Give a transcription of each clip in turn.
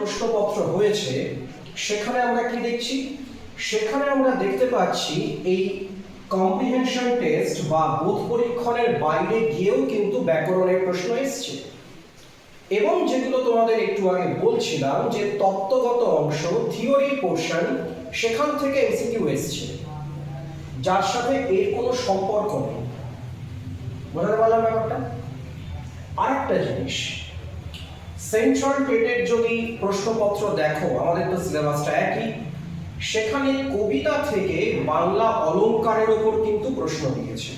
প্রশ্নপত্র হয়েছে, সেখানে আমরা কি দেখছি? সেখানে আমরা দেখতে পাচ্ছি এই কম্প্রিহেনশন টেস্ট বা বোধ পরীক্ষণের বাইরে গিয়েও কিন্তু ব্যাকরণের প্রশ্ন এসছে। এবং যেগুলো তোমাদের একটু আগে বলছিলাম যে তত্ত্বগত অংশ থিওরি পোর্শন সেখান থেকে এমসিকিউ এসছে। যার সাথে এর কোনো সম্পর্ক নেই। বোঝাতে পারলাম ব্যাপারটা? আরেকটা জিনিস সেন্ট্রাল টেটের যদি প্রশ্নপত্র দেখো, আমাদের তো সিলেবাসটা একই, সেখানে কবিতা থেকে বাংলা অলঙ্কারের ওপর কিন্তু প্রশ্ন দিয়েছে।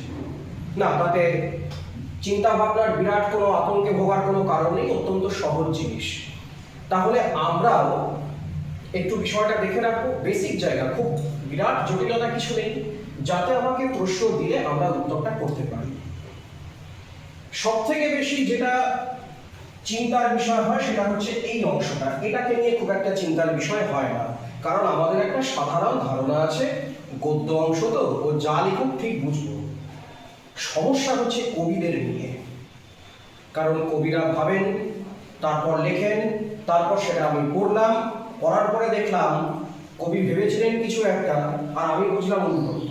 না, তাতে চিন্তা ভাবনার বিরাট কোনো আতঙ্কে ভোগার কোনো কারণ নেই, অত্যন্ত সহজ জিনিস। তাহলে আমরাও একটু বিষয়টা দেখে রাখব বেসিক জায়গা, খুব বিরাট জটিলতা কিছু নেই, যাতে আমাকে প্রশ্ন দিলে আমরা উত্তরটা করতে পারি। সব থেকে বেশি যেটা চিন্তার বিষয় হয়, সেটা হচ্ছে এই অংশটা। এটাকে নিয়ে খুব একটা চিন্তার বিষয় হয় না। কারণ আমাদের একটা সাধারণ ধারণা আছে, গদ্য অংশ তো, ও যা লিখুক ঠিক বুঝব। সমস্যা হচ্ছে কবিদের নিয়ে। কারণ কবিরা ভাবেন, তারপর লেখেন, তারপর সেটা আমি পড়লাম, পড়ার পরে দেখলাম, কবি ভেবেছিলেন কিছু একটা, আর আমি বুঝলাম উল্টো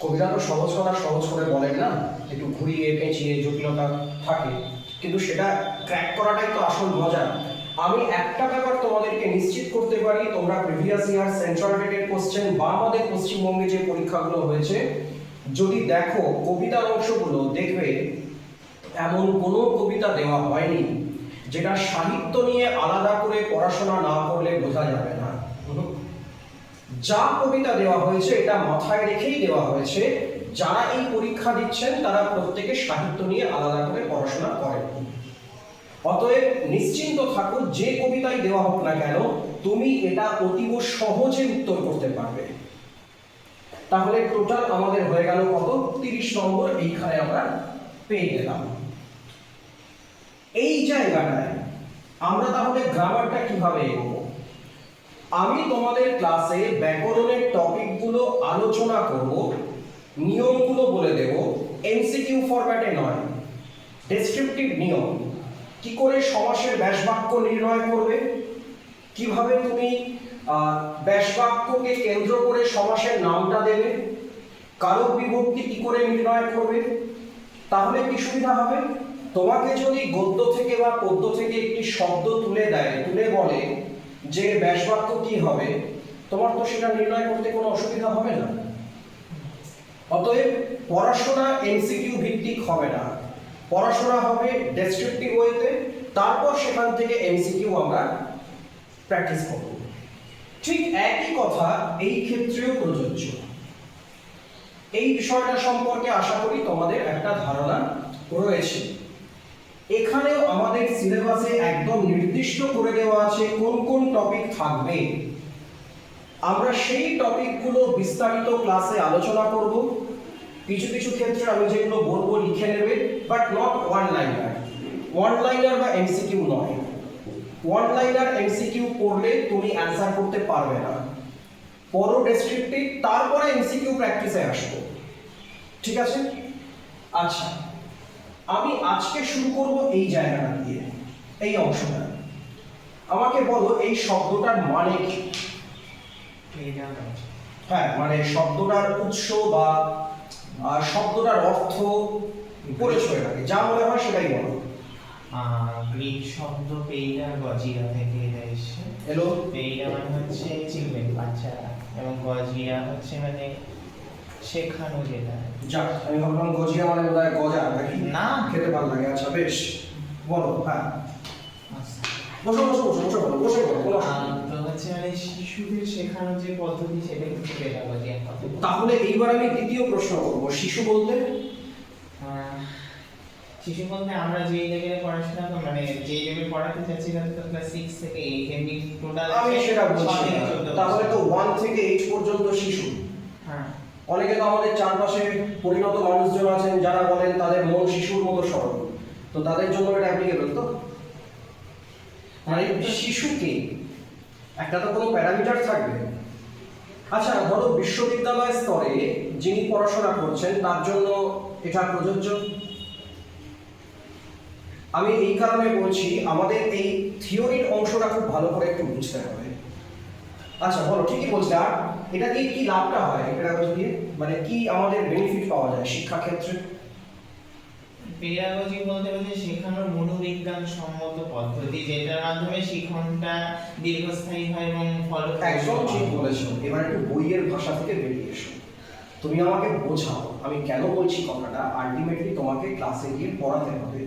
কবিরা তো সহজ কথা সহজ করে বলেন না, একটু ঘুরিয়ে, পেঁচিয়ে, জটিলতা থাকে। কিন্তু সেটা ক্র্যাক করাটাই তো আসল মজা। আমি একটা ব্যাপার তোমাদেরকে নিশ্চিত করতে পারি, তোমরা প্রিভিয়াস ইয়ার সেন্ট্রাল টেটের কোশ্চেন বা আমাদের পশ্চিমবঙ্গে যে পরীক্ষাগুলো হয়েছে, যদি দেখো কবিতার অংশগুলো, দেখবে এমন কোনো কবিতা দেওয়া হয়নি, যেটা সাহিত্য নিয়ে আলাদা করে পড়াশোনা না করলে বোঝা যাবে না। যা কবিতা দেওয়া হয়েছে, এটা মাথায় রেখেই দেওয়া হয়েছে, যারা এই পরীক্ষা দিচ্ছেন, তারা প্রত্যেকে সাহিত্য নিয়ে আলাদা করে পড়াশোনা করেন। অতএব নিশ্চিন্ত থাকো যে কবিতাই দেওয়া হোক না কেন, তুমি এটা অতীব সহজে উত্তর করতে পারবে। তাহলে টোটাল আমাদের হয়ে গেল কত? তিরিশ নম্বর, এইখানে আমরা পেয়ে গেলাম। এই জায়গাটায় আমরা তাহলে গ্রামারটা কীভাবে এগোবো? আমি তোমাদের ক্লাসে ব্যাকরণের টপিকগুলো আলোচনা করব, নিয়মগুলো বলে দেব এমসিকিউ ফরম্যাটে নয় ডেসক্রিপটিভ নিয়ম। কি করে সমাসের ব্যাসবাক্য নির্ণয় করবে? কীভাবে তুমি ব্যাসবাক্যকে কেন্দ্র করে সমাসের নামটা দেবে? কারক বিভক্তি কি করে নির্ণয় করবে? তাহলে কি সুবিধা হবে? তোমাকে যদি গদ্য থেকে বা পদ্য থেকে একটি শব্দ তুলে দেয়, তুলে বলে যে ব্যাসবাক্য কি হবে, তোমার তো সেটা নির্ণয় করতে কোনো অসুবিধা হবে না। অতএব পড়াশোনা এমসিকিউ ভিত্তিক হবে না। পড়াশোনা হবে ডেসক্রিপটিভ ওয়েতে তারপর সেখান থেকে এমসিকিউ আমরা প্র্যাকটিস করব। ঠিক একই কথা এই ক্ষেত্রেও প্রযোজ্য। এই বিষয়টা সম্পর্কে আশা করি তোমাদের একটা ধারণা রয়েছে। এখানেও আমাদের সিলেবাসে একদম নির্দিষ্ট করে দেওয়া আছে কোন কোন টপিক থাকবে। আমরা সেই টপিকগুলো বিস্তারিত ক্লাসে আলোচনা করব। কিছু কিছু ক্ষেত্রে আমি যেগুলো বলব লিখে নেবে but not one liner one liner বা এমসিকিউ নয়। ওয়ান লাইনার এমসিকিউ পড়লে তুমি অ্যান্সার করতে পারবে না। পরো ডেসক্রিপটিভ তারপরে এমসিকিউ প্র্যাকটিসে আসব। ঠিক আছে? আচ্ছা। আমি আজকে শুরু করব এই জায়গাটা দিয়ে এই অংশটা। আমাকে বলো এই শব্দটার মানে কি? হ্যাঁ মানে শব্দটার উৎস বা শব্দটার অর্থ পরিচয় লাগে যা মনে হয় সেটাই বলো। গ্রিক শব্দ পেইডা গজিয়া থেকে এসছে। এলো পেইডা মানে হচ্ছে চিলড্রেন বাচ্চারা এবং গজিয়া হচ্ছে মানে শেখানো যেটা। যাক আমি ভাবলাম গজিয়া মানে বোধ হয় গজা নাকি? না। খেতে ভালো লাগে আচ্ছা বেশ। বলো হ্যাঁ। বসো বসো বসো বসো বলো বসে বলো তো হচ্ছে মানে শিশুদের শেখানোর যে পদ্ধতি সেটা কিন্তু পেডাগজি কথা তাহলে এইবার আমি দ্বিতীয় প্রশ্ন করব। শিশু বলতে? শিশু বলতে আমরা যে লেভেলে পড়াশোনা মানে যে লেভেলে পড়াতে চাচ্ছি সেটা তো ক্লাস সিক্স থেকে এইট এমনি টোটাল আমি সেটা বলছি তাহলে তো ওয়ান থেকে এইট পর্যন্ত শিশু। হ্যাঁ। অনেকে তো আমাদের চারপাশে পরিণত মানুষজন আছেন, যারা বলেন তাদের মন শিশুর মতো সরল। তো তাদের জন্য এটা অ্যাপ্লিকেবল তো? মানে শিশুকে, একটা তো কোনো প্যারামিটার থাকবে। আচ্ছা ধরো বিশ্ববিদ্যালয় স্তরে যিনি পড়াশোনা করছেন, তার জন্য এটা প্রযোজ্য? আমি এই কারণে বলছি, আমাদের এই থিওরির অংশটা খুব ভালো করে একটু বুঝতে হবে। আচ্ছা বলো, ঠিকই বলছি, আর এটা দিয়ে কি লাভটা হয়? এই পেডাগজি দিয়ে মানে কি আমাদের বেনিফিট পাওয়া যায় শিক্ষা ক্ষেত্রে পেডাগজি বলতে বলতে শেখানোর মনোবিজ্ঞান সম্মত পদ্ধতি যেটার মাধ্যমে শিক্ষণটা দীর্ঘস্থায়ী হয় এবং ফলপ্রসূ একদম ঠিক বলেছ। এবার একটু বইয়ের ভাষা থেকে বেরিয়ে এসো। তুমি আমাকে বোঝাও আমি কেন বলছি কথাটা? আলটিমেটলি তোমাকে ক্লাসে গিয়ে পড়াতে হবে।